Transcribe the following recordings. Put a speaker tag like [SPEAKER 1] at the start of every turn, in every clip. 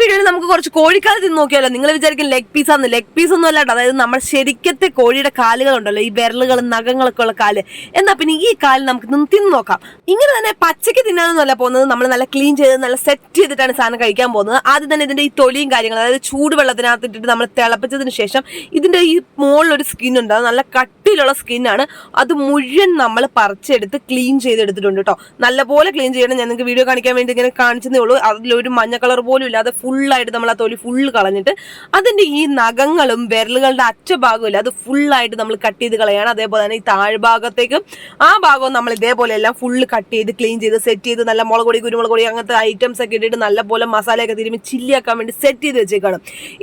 [SPEAKER 1] വീഡിയോയിൽ നമുക്ക് കുറച്ച് കോഴിക്കാൽ തിന്ന് നോക്കിയാലോ? നിങ്ങൾ വിചാരിക്കും ലെഗ് പീസ് ആണ് ലെഗ് പീസ് ഒന്നും അല്ലാണ്ട് അതായത് നമ്മൾ ശരിക്കത്തെ കോഴിയുടെ കാലുകളുണ്ടല്ലോ. ഈ വിരലുകളും നഖങ്ങളൊക്കെ ഉള്ള കാൽ. എന്നാ പിന്നെ ഈ കാൽ നമുക്ക് തിന്ന് നോക്കാം. ഇങ്ങനെ തന്നെ പച്ചയ്ക്ക് തിന്നാനൊന്നുമല്ല പോകുന്നത്. നമ്മൾ നല്ല ക്ലീൻ ചെയ്ത് നല്ല സെറ്റ് ചെയ്തിട്ടാണ് സാധനം കഴിക്കാൻ പോകുന്നത്. ആദ്യം തന്നെ ഇതിന്റെ ഈ തൊലിയും കാര്യങ്ങളും അതായത് ചൂടുവെള്ളത്തിനകത്ത് ഇട്ടിട്ട് നമ്മൾ തിളപ്പിച്ചതിന് ശേഷം ഇതിന്റെ ഈ മുകളിലൊരു സ്കിൻ ഉണ്ട്. അത് നല്ല കട്ടിയിലുള്ള സ്കിന്നാണ് അത് മുഴുവൻ നമ്മൾ പറിച്ചെടുത്ത് ക്ലീൻ ചെയ്തെടുത്തിട്ടുണ്ട് കേട്ടോ നല്ലപോലെ ക്ലീൻ ചെയ്യണം. ഞാൻ നിങ്ങൾക്ക് വീഡിയോ കാണിക്കാൻ വേണ്ടി ഇങ്ങനെ കാണിച്ചതേ ഉള്ളൂ. അതിലൊരു മഞ്ഞ കളർ പോലും ഇല്ലാതെ ഫുള്ളായിട്ട് നമ്മൾ ആ തൊലി ഫുള്ള് കളഞ്ഞിട്ട് അതിന്റെ ഈ നഖങ്ങളും വിരലുകളുടെ അറ്റഭാഗവും ഇല്ല. അത് ഫുള്ളായിട്ട് നമ്മൾ കട്ട് ചെയ്ത് കളയാണ്. അതേപോലെ തന്നെ ഈ താഴ്ഭാഗത്തേക്കും ആ ഭാഗവും നമ്മൾ ഇതേപോലെ എല്ലാം ഫുള്ള് കട്ട് ചെയ്ത് ക്ലീൻ ചെയ്ത് സെറ്റ് ചെയ്ത് നല്ല മുളക് പൊടി കുരുമുളക് പൊടി അങ്ങനത്തെ ഐറ്റംസ് ഒക്കെ ഇട്ടിട്ട് നല്ലപോലെ മസാലയൊക്കെ തിരുമ്പി ചില്ലിയാക്കാൻ വേണ്ടി സെറ്റ് ചെയ്ത് വെച്ചേക്കാണ്.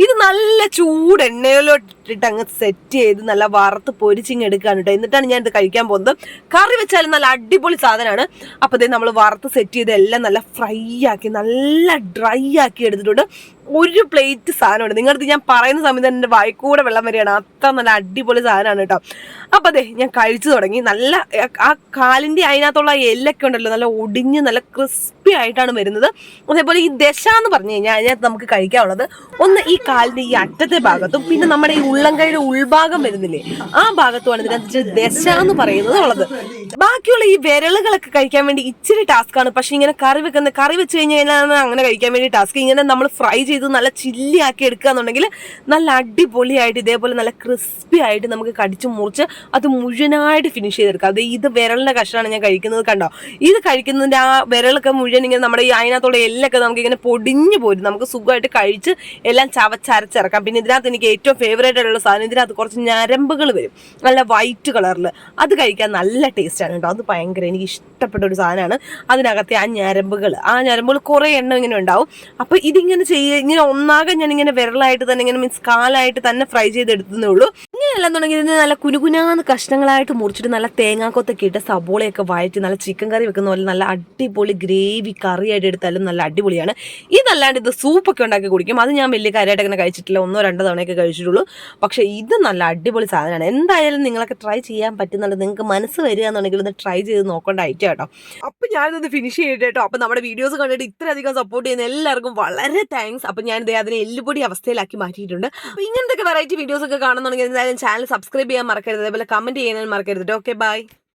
[SPEAKER 1] ഇത് നല്ല ചൂട് എണ്ണയിലോട്ടിട്ട് അങ്ങ് സെറ്റ് ചെയ്ത് നല്ല വറുത്ത് പൊരിച്ചിങ് എടുക്കാൻ കേട്ടോ എന്നിട്ടാണ് ഞാൻ ഇത് കഴിക്കാൻ പോകുന്നത്. കറി വെച്ചാലും നല്ല അടിപൊളി സാധനമാണ്. അപ്പോൾ ഇത് നമ്മൾ വറുത്ത് സെറ്റ് ചെയ്ത് എല്ലാം നല്ല ഫ്രൈ ആക്കി നല്ല ഡ്രൈ ആക്കി എടുത്തിട്ടുണ്ട്. ഒരു പ്ലേറ്റ് സാധനമുണ്ട്. നിങ്ങളുടെ ഞാൻ പറയുന്ന സമയത്ത് എന്റെ വായിക്കൂടെ വെള്ളം വരികയാണ്. അത്ര നല്ല അടിപൊളി സാധനമാണ് കേട്ടോ. അപ്പം അതെ ഞാൻ കഴിച്ചു തുടങ്ങി. നല്ല ആ കാലിന്റെ അതിനകത്തുള്ള എല്ലൊക്കെ ഉണ്ടല്ലോ. നല്ല ഒടിഞ്ഞ് നല്ല ക്രിസ്പി ആയിട്ടാണ് വരുന്നത്. അതേപോലെ ഈ ദശ എന്ന് പറഞ്ഞു കഴിഞ്ഞാൽ അതിനകത്ത് നമുക്ക് കഴിക്കാനുള്ളത് ഒന്ന് ഈ കാലിന്റെ ഈ അറ്റത്തെ ഭാഗത്തും പിന്നെ നമ്മുടെ ഈ ഉള്ളംകൈയുടെ ഉൾഭാഗം വരുന്നില്ലേ ആ ഭാഗത്തുമാണ് ഇതിനകത്ത് ദശ എന്ന് പറയുന്നത് ഉള്ളത്. ബാക്കിയുള്ള ഈ വിരലുകളൊക്കെ കഴിക്കാൻ വേണ്ടി ഇച്ചിരി ടാസ്ക് ആണ്. പക്ഷെ ഇങ്ങനെ കറി വെക്കുന്ന കറി വെച്ച് കഴിഞ്ഞാൽ അങ്ങനെ കഴിക്കാൻ വേണ്ടി ടാസ്ക് ഇങ്ങനെ നമ്മൾ ഫ്രൈ ചെയ്ത് നല്ല ചില്ലി ആക്കി എടുക്കുക എന്നുണ്ടെങ്കിൽ നല്ല അടിപൊളിയായിട്ട് ഇതേപോലെ നല്ല ക്രിസ്പി ആയിട്ട് നമുക്ക് കടിച്ച് മുറിച്ച് അത് മുഴുവനായിട്ട് ഫിനിഷ് ചെയ്തെടുക്കാം. അത് ഇത് വിരലിന്റെ കഷ്ണമാണ് ഞാൻ കഴിക്കുന്നത് കണ്ടോ? ഇത് കഴിക്കുന്നതിന്റെ ആ വിരലൊക്കെ മുഴുവൻ ഇങ്ങനെ നമ്മുടെ ഈ അതിനകത്തുള്ള എല്ലൊക്കെ നമുക്ക് ഇങ്ങനെ പൊടിഞ്ഞു പോരും. നമുക്ക് സുഖമായിട്ട് കഴിച്ച് എല്ലാം ചവച്ചരച്ചിറക്കാം. പിന്നെ ഇതിനകത്ത് എനിക്ക് ഏറ്റവും ഫേവറേറ്റ് ആയിട്ടുള്ള സാധനം ഇതിനകത്ത് കുറച്ച് ഞരമ്പുകൾ വരും. നല്ല വൈറ്റ് കളറിൽ അത് കഴിക്കാൻ നല്ല ടേസ്റ്റാണ് കേട്ടോ. അത് ഭയങ്കര എനിക്ക് ഇഷ്ടപ്പെട്ട ഒരു സാധനമാണ്. അതിനകത്തെ ആ ഞരമ്പുകൾ. ആ ഞരമ്പുകൾ കുറേ എണ്ണം ഇങ്ങനെ ഉണ്ടാവും. അപ്പോൾ ഇതിങ്ങനെ ചെയ്യുക ഇങ്ങനെ ഒന്നാകെ ഞാൻ ഇങ്ങനെ വിരലായിട്ട് തന്നെ ഇങ്ങനെ മീൻസ് കാലായിട്ട് തന്നെ ഫ്രൈ ചെയ്തെടുത്തതേ ഉള്ളൂ. ഇങ്ങനെയല്ലെന്നുണ്ടെങ്കിൽ ഇതിന് നല്ല കുനുകുനാന്ന് കഷ്ണങ്ങളായിട്ട് മുറിച്ചിട്ട് നല്ല തേങ്ങാക്കൊത്തൊക്കെ ഇട്ട് സബോളയൊക്കെ വഴറ്റി നല്ല ചിക്കൻ കറി വെക്കുന്ന പോലെ നല്ല അടിപൊളി ഗ്രേവി കറിയായിട്ട് എടുത്താലും നല്ല അടിപൊളിയാണ്. ഇതല്ലാണ്ട് ഇത് സൂപ്പൊക്കെ ഉണ്ടാക്കി കുടിക്കും. അത് ഞാൻ വലിയ കാര്യമായിട്ട് അങ്ങനെ കഴിച്ചിട്ടില്ല. ഒന്നോ രണ്ടോ തവണയൊക്കെ കഴിച്ചിട്ടുള്ളൂ. പക്ഷേ ഇത് നല്ല അടിപൊളി സാധനമാണ്. എന്തായാലും നിങ്ങളൊക്കെ ട്രൈ ചെയ്യാൻ പറ്റുന്നുണ്ട്. നിങ്ങൾക്ക് മനസ്സ് വരിക എന്നുണ്ടെങ്കിൽ ഒന്ന് ട്രൈ ചെയ്ത് നോക്കേണ്ട ഐറ്റം കേട്ടോ അപ്പം ഞാനിതൊന്ന് ഫിനിഷ് ചെയ്തിട്ട് കേട്ടോ. അപ്പം നമ്മുടെ വീഡിയോസ് കണ്ടിട്ട് ഇത്രയധികം സപ്പോർട്ട് ചെയ്യുന്ന എല്ലാവർക്കും വളരെ താങ്ക്സ് അപ്പം ഞാനിത് അതിനെ എല്ലുപൊടി അവസ്ഥയിലാക്കി മാറ്റിയിട്ടുണ്ട്. അപ്പം ഇങ്ങനത്തെ വെറൈറ്റി വീഡിയോസ് ഒക്കെ കാണുന്നുണ്ടെങ്കിൽ എന്തായാലും ചാനൽ സബ്സ്ക്രൈബ് ചെയ്യാൻ മറക്കരുത്. അതേപോലെ കമന്റ് ചെയ്യാനും മറക്കരുത്. Okay bye